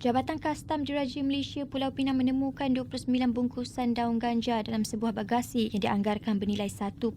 Jabatan Kastam Diraja Malaysia Pulau Pinang menemukan 29 bungkusan daun ganja dalam sebuah bagasi yang dianggarkan bernilai 1.5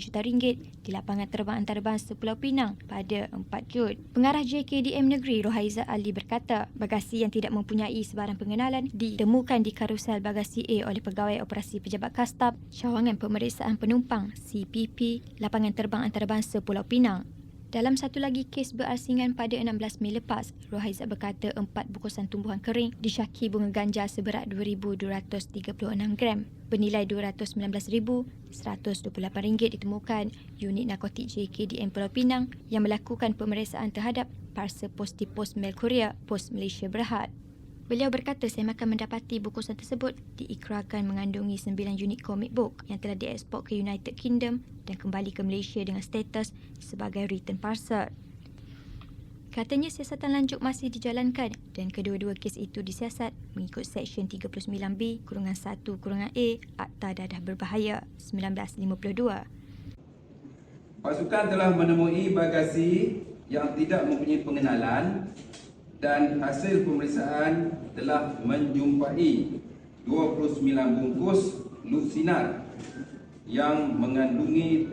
juta ringgit di lapangan terbang antarabangsa Pulau Pinang pada 4 Jun. Pengarah JKDM Negeri Rohaiza Ali berkata, bagasi yang tidak mempunyai sebarang pengenalan ditemukan di karusel bagasi A oleh Pegawai Operasi Pejabat Kastam Cawangan Pemeriksaan Penumpang CPP Lapangan Terbang Antarabangsa Pulau Pinang. Dalam satu lagi kes berasingan pada 16 Mei lepas, Rohaizat berkata empat bungkusan tumbuhan kering disyaki bunga ganja seberat 2,236 gram bernilai RM219,128 ditemukan unit narkotik JKDM Pulau Pinang yang melakukan pemeriksaan terhadap parcel pos di pos Mel Korea, pos Malaysia Berhad. Beliau berkata semakan mendapati bungkusan tersebut diikrarkan mengandungi 9 unit komik book yang telah diekspor ke United Kingdom dan kembali ke Malaysia dengan status sebagai return parcel. Katanya siasatan lanjut masih dijalankan dan kedua-dua kes itu disiasat mengikut Seksyen 39B kurungan 1 kurungan A Akta Dadah Berbahaya 1952. Pasukan telah menemui bagasi yang tidak mempunyai pengenalan dan hasil pemeriksaan telah menjumpai 29 bungkus lusinar yang mengandungi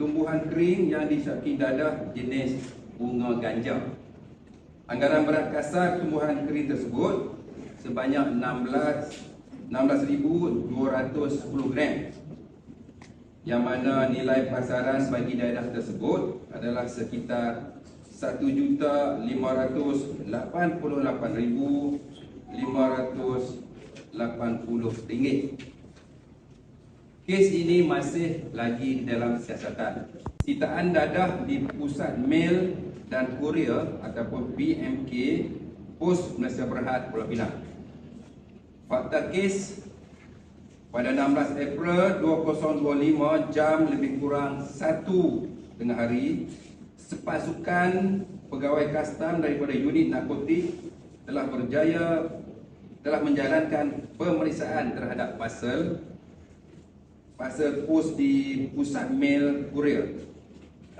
tumbuhan kering yang disyaki dadah jenis bunga ganja. Anggaran berat kasar tumbuhan kering tersebut sebanyak 16 16,210 gram yang mana nilai pasaran bagi daerah tersebut adalah sekitar RM1,588,580. Kes ini masih lagi dalam siasatan. Sitaan dadah di Pusat Mail dan Korea ataupun PMK Pos Malaysia Berhad Pulau Pinang. Fakta kes pada 16 April 2025 jam lebih kurang 1 tengah hari sepasukan pegawai kastam daripada unit narkotik telah berjaya telah menjalankan pemeriksaan terhadap pasal pasal pos di pusat mail Korea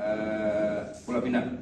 uh, Pulau Pinang